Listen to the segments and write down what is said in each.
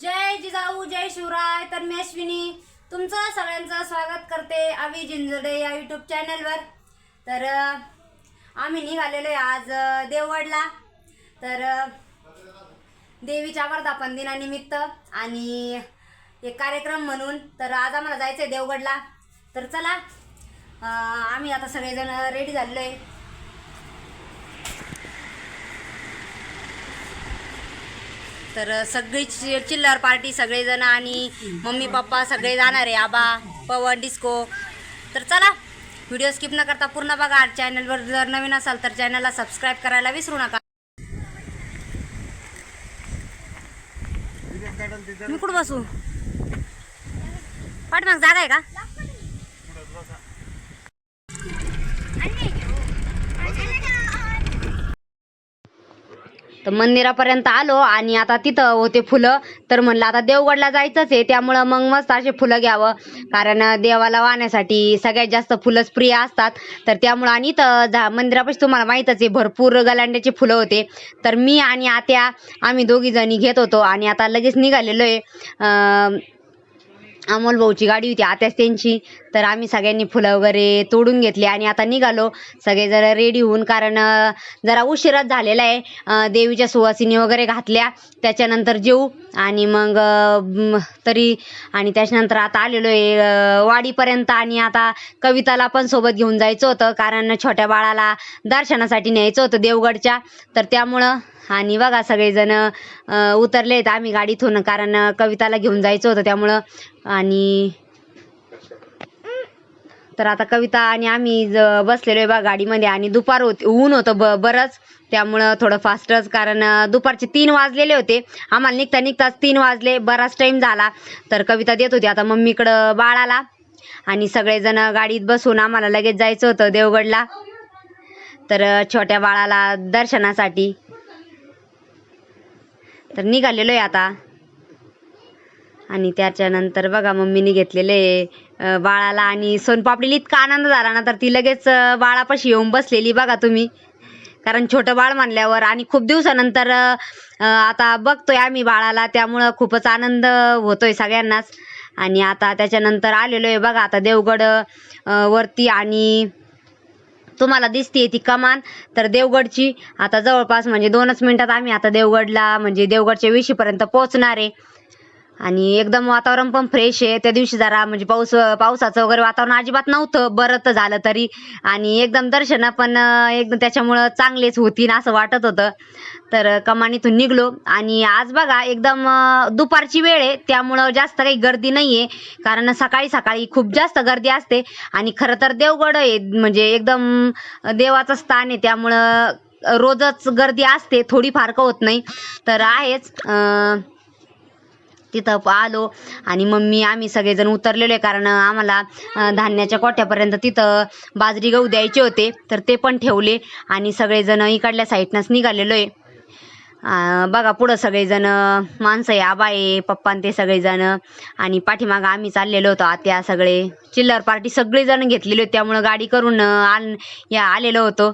जय जिजाऊ जय शिवराय. तर मी अश्विनी तुमचं सगळ्यांचं स्वागत करते आवी जिंजडे या यूट्यूब चॅनलवर तर आम्ही निघालेलो आहे आज देवगडला. तर देवीच्या वर्धापन दिनानिमित्त आणि एक कार्यक्रम म्हणून. तर आज आम्हाला जायचं आहे देवगडला. तर चला आम्ही आता सगळेजण रेडी झालेलो आहे. तर सगळी चि- चिल्लर पार्टी सगळेजण आणि मम्मी पप्पा सगळे जाणार आहे आबा पवन डिस्को. तर चला व्हिडिओ स्किप न करता पूर्ण बघा. चॅनलवर जर नवीन असाल तर चॅनलला सबस्क्राईब करायला विसरू नका. मी कुठं बसू? पाठमाग जागा आहे का? तर मंदिरापर्यंत आलो आणि आता तिथं होते फुलं. तर म्हणलं आता देवगडला जायचंच आहे. त्यामुळं मग मस्त असे फुलं घ्यावं. कारण देवाला वाहण्यासाठी सगळ्यात जास्त फुलंच प्रिय असतात. तर त्यामुळं आणि इथं जा मंदिरापाशी तुम्हाला माहीतच आहे भरपूर गलांड्याचे फुलं होते. तर मी आणि आत्या आम्ही दोघी जणी घेत होतो. आणि आता लगेच निघालेलो आहे. अमोल भाऊची गाडी होती आत्याच त्यांची. तर आम्ही सगळ्यांनी फुलं वगैरे तोडून घेतली आणि आता निघालो. सगळे जरा रेडी होऊन कारण जरा उशिराच झालेला आहे. देवीच्या सुवासिनी वगैरे घातल्या. त्याच्यानंतर जेऊ आणि मग तरी आणि त्याच्यानंतर आता आलेलो आहे वाडीपर्यंत. आणि आता कविताला पण सोबत घेऊन जायचं होतं. कारण छोट्या बाळाला दर्शनासाठी न्यायचं होतं देवगडच्या. तर त्यामुळं आणि बघा सगळेजण उतरले आहेत आम्ही गाडीतून कारण कविताला घेऊन जायचं होतं त्यामुळं. आणि तर आता कविता आणि आम्ही ज- बसलेलो आहे बा गाडीमध्ये आणि दुपार होती ऊन होतं ब बरंच. त्यामुळं थोडं फास्टच कारण दुपारचे तीन वाजलेले होते. आम्हाला निघता निघताच तीन वाजले बराच टाईम झाला. तर कविता देत होती आता मम्मीकडं बाळाला. आणि सगळेजण गाडीत बसून आम्हाला लगेच जायचं होतं देवगडला. तर छोट्या बाळाला दर्शनासाठी. तर निघालेलो आहे आता. आणि त्याच्यानंतर बघा मम्मीने घेतलेले बाळाला आणि सोनपापडीला इतका आनंद झाला ना तर ती लगेच बाळापाशी येऊन बसलेली बघा तुम्ही. कारण छोटं बाळ म्हणल्यावर आणि खूप दिवसानंतर आता बघतोय आम्ही बाळाला त्यामुळं खूपच आनंद होतोय सगळ्यांनाच. आणि आता त्याच्यानंतर आलेलो आहे बघा आता देवगड वरती आणि तुम्हाला दिसते ती कमान. तर देवगडची आता जवळपास म्हणजे दोनच मिनिटात आम्ही आता देवगडला म्हणजे देवगडच्या विशीपर्यंत पोहोचणार आहे. आणि एकदम वातावरण पण फ्रेश आहे. त्या दिवशी जरा म्हणजे पाऊस पावसाचं वगैरे वातावरण अजिबात नव्हतं. बरं तर झालं तरी. आणि एकदम दर्शन पण एकदम त्याच्यामुळं चांगलेच होतीन असं वाटत होतं. तर कमानीतून निघलो. आणि आज बघा एकदम दुपारची वेळ आहे. त्यामुळं जास्त काही गर्दी नाही आहे कारण सकाळी सकाळी खूप जास्त गर्दी असते. आणि खरं तर देवगड आहे. म्हणजे एकदम देवाचं स्थान आहे. त्यामुळं रोजच गर्दी असते. थोडीफार का होत नाही. तर आहेच. अं, तिथं आलो आणि मम्मी आम्ही सगळेजण उतरलेलो आहे कारण आम्हाला धान्याच्या कोट्यापर्यंत तिथं बाजरी गहू द्यायचे होते. तर ते पण ठेवले आणि सगळेजण इकडल्या साईडनंच निघालेलो आहे. बघा पुढं सगळेजण माणसं आहे आबा आहे पप्पा ते सगळेजण. आणि पाठीमागं आम्ही चाललेलो होतो आत्या सगळे. चिल्लर पार्टी सगळेजण घेतलेले होते त्यामुळं गाडी करून आल या आलेलो होतो.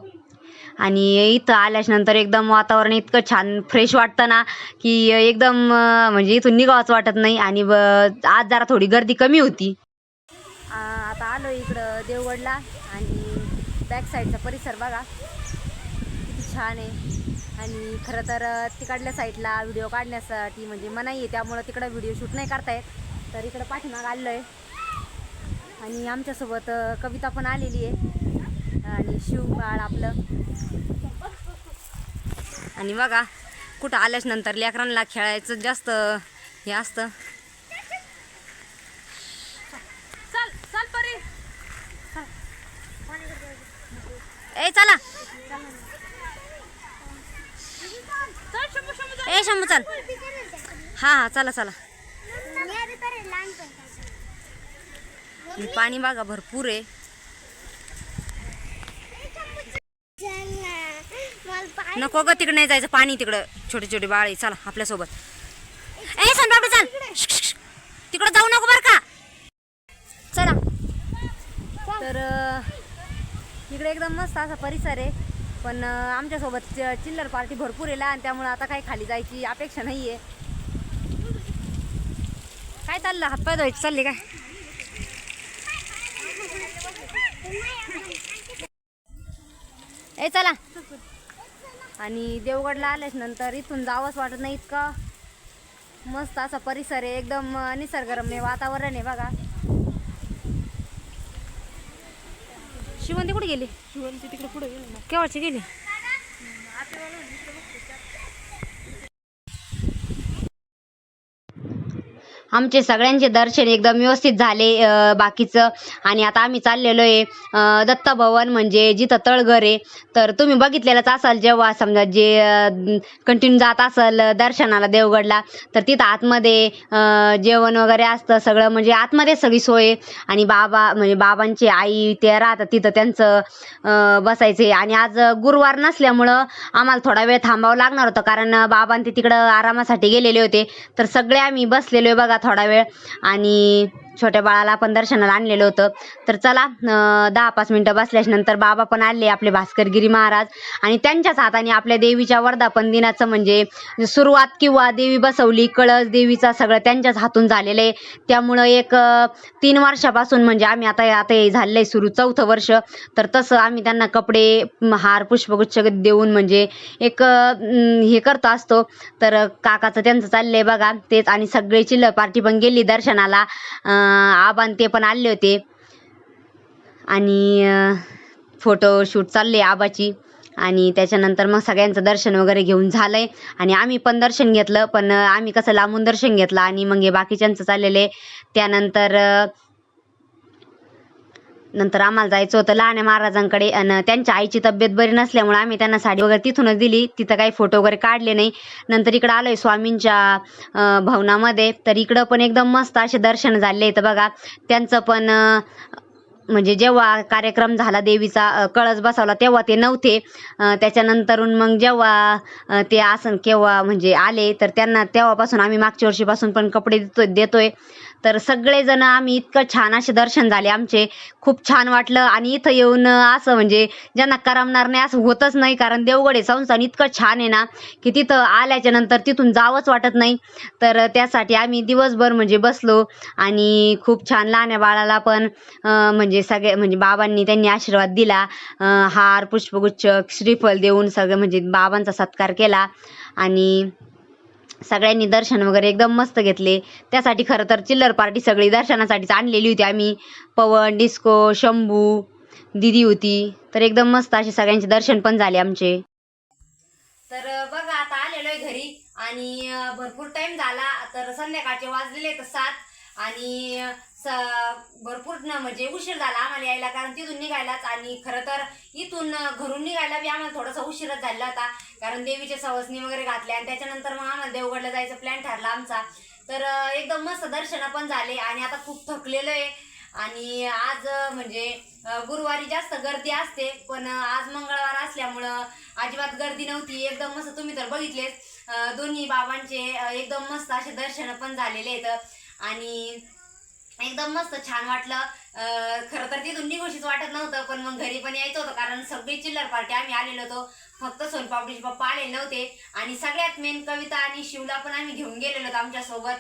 आणि इथं आल्याच्यानंतर एकदम वातावरण इतकं छान फ्रेश वाटतं ना की एकदम म्हणजे इथून निघावंच वाटत नाही आणि ब- आज जरा थोडी गर्दी कमी होती. आता आलो इकडं देवगडला आणि बॅक साईडचा परिसर बघा. किती छान आहे. आणि खरं तर तिकडल्या साईडला व्हिडिओ काढण्यासाठी म्हणजे मनाई आहे त्यामुळं तिकडं व्हिडिओ शूट नाही करता येत तर इकडं पाठीमाग आलेलो आहे आणि आमच्यासोबत कविता पण आलेली आहे. आणि शिवबाळ आपलं. आणि बघा कुठं आल्याच नंतर लेकरांना खेळायचं जास्त हे असतं. चल चल परी. ए चला. ए शंभू चल. हा हा चला चला. पाणी बघा भरपूर आहे. नको ग तिकडे नाही जायचं. पाणी तिकडं. छोटे छोटे बाळ. आहे चला आपल्यासोबत. ए सनबाबडे चल. तिकडं जाऊ नको बर का. चला. तर इकडे एकदम मस्त असा परिसर आहे. पण आमच्यासोबत चिल्लर पार्टी भरपूर आहे लहान. त्यामुळे आता काही खाली जायची अपेक्षा नाही आहे काय चाललं? हातपाय धुवायचे चालले काय? ए चला. आणि देवगडला आलेच नंतर इथून जावंच वाटत नाही इतकं. मस्त असा परिसर आहे एकदम निसर्गरम्य वातावरण आहे बघा. शिवंती कुठे गेली? शिवंती तिकडे पुढे गेली केव्हाची गेली? आमचे सगळ्यांचे दर्शन एकदम व्यवस्थित झाले बाकीचं. आणि आता आम्ही चाललेलो आहे अं, दत्त भवन म्हणजे जिथं तळघर आहे. तर तुम्ही बघितलेलंच असाल जेव्हा समजा जे कंटिन्यू जात असाल दर्शनाला देवगडला तर तिथं आतमध्ये जेवण वगैरे असतं सगळं. म्हणजे आतमध्ये सगळी सोय. आणि बाबा म्हणजे बाबांची आई ते राहतात तिथं त्यांचं बसायचे. आणि आज गुरुवार नसल्यामुळं आम्हाला थोडा वेळ थांबावं लागणार होतं. कारण बाबां ते तिकडं आरामासाठी गेलेले होते. तर सगळे आम्ही बसलेलो आहे बघा थोडा वेळ आणि छोट्या बाळाला पण दर्शनाला आणलेलं होतं. तर चला दहा पाच मिनटं बसल्याच्या नंतर बाबा पण आले आपले भास्करगिरी महाराज. आणि त्यांच्याच हाताने आपल्या देवीच्या वर्धापन दिनाचं म्हणजे सुरुवात किंवा देवी बसवली कळस देवीचा सगळं त्यांच्याच हातून झालेलं आहे. त्यामुळं एक तीन वर्षापासून म्हणजे आम्ही आता आता हे झालेलं आहे सुरू चौथं वर्ष. तर तसं आम्ही त्यांना कपडे हार पुष्पगुच्छ देऊन म्हणजे एक हे करतो असतो. तर काकाचं त्यांचं चाललंय बघा तेच आणि सगळे चिल्लर पार्टी पण गेली दर्शनाला आबान ते पण आले होते. आणि फोटो शूट चालले आबाची. आणि त्याच्यानंतर मग सगळ्यांचं दर्शन वगैरे घेऊन झालंय. आणि आम्ही पण दर्शन घेतलं पण आम्ही कसं लांबून दर्शन घेतलं आणि मग हे बाकीच्यांचं चाललेले आहे. त्यानंतर नंतर आम्हाला जायचं होतं लहान महाराजांकडे. आणि त्यांच्या आईची तब्येत बरी नसल्यामुळे आम्ही त्यांना साडी वगैरे तिथूनच दिली. तिथं काही फोटो वगैरे काढले नाही. नंतर इकडं आलोय स्वामींच्या भवनामध्ये. तर इकडं पण एकदम मस्त असे दर्शन झाले तर बघा. त्यांचं पण म्हणजे जेव्हा कार्यक्रम झाला देवीचा कळस बसवला तेव्हा ते नव्हते. त्याच्यानंतरून मग जेव्हा ते आसन केव्हा म्हणजे आले तर त्यांना तेव्हापासून आम्ही मागच्या वर्षीपासून पण कपडे देतो देतोय. तर सगळेजण आम्ही इतकं छान असे दर्शन झाले. आमचे खूप छान वाटलं. आणि इथं येऊन असं म्हणजे ज्यांना करमणार नाही असं होतच नाही. कारण देवगड हे संस्थान इतकं छान आहे ना की तिथं आल्याच्यानंतर तिथून जावंच वाटत नाही. तर त्यासाठी आम्ही दिवसभर म्हणजे बसलो. आणि खूप छान लहान्या बाळाला पण म्हणजे सगळे म्हणजे बाबांनी त्यांनी आशीर्वाद दिला. हार पुष्पगुच्छ श्रीफल देऊन सगळं म्हणजे बाबांचा सत्कार केला. आणि सगळ्यांनी दर्शन वगैरे एकदम मस्त घेतले. त्यासाठी खरं तर चिल्लर पार्टी सगळी दर्शनासाठीच आणलेली होती आम्ही. पवन डिस्को शंभू दिदी होती. तर एकदम मस्त असे सगळ्यांचे दर्शन पण झाले आमचे. तर बघा आता आलेलो आहे घरी आणि भरपूर टाइम झाला. तर संध्याकाळचे वाजलेले तर सात आणि भरपूर न म्हणजे उशीर झाला आम्हाला यायला कारण तिथून निघायलाच आणि खरं तर इथून घरून निघायला बी आम्हाला थोडासा उशीरच झाला होता कारण देवीच्या सवसनी वगैरे घातल्या आणि त्याच्यानंतर मग आम्हाला देवगडला जायचा प्लॅन ठरला आमचा. तर एकदम मस्त दर्शन पण झाले आणि आता खूप थकलेलं आहे. आणि आज म्हणजे गुरुवारी जास्त गर्दी असते पण आज मंगळवार असल्यामुळं अजिबात गर्दी नव्हती. एकदम मस्त तुम्ही तर बघितलेच दोन्ही बाबांचे एकदम मस्त असे दर्शन पण झालेले आहेत. आणि एकदम मस्त छान वाटलं. खरं तर तिथून निघोशीच वाटत नव्हतं पण मग घरी पण यायचं होतं कारण सगळी चिल्लर पार्टी आम्ही आलेलो होतो. फक्त सोनपापडीचे पप्पा आले नव्हते. आणि सगळ्यात मेन कविता आणि शिवला पण आम्ही घेऊन गेलेलो होतो आमच्यासोबत.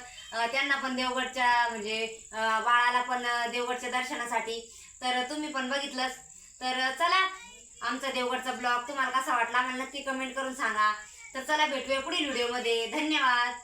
त्यांना पण देवगडच्या म्हणजे बाळाला पण देवगडच्या दर्शनासाठी. तर तुम्ही पण बघितलंच तर चला आमचा देवगडचा ब्लॉग तुम्हाला कसा वाटला आम्हाला नक्की कमेंट करून सांगा. तर चला भेटूया पुढील व्हिडिओमध्ये धन्यवाद.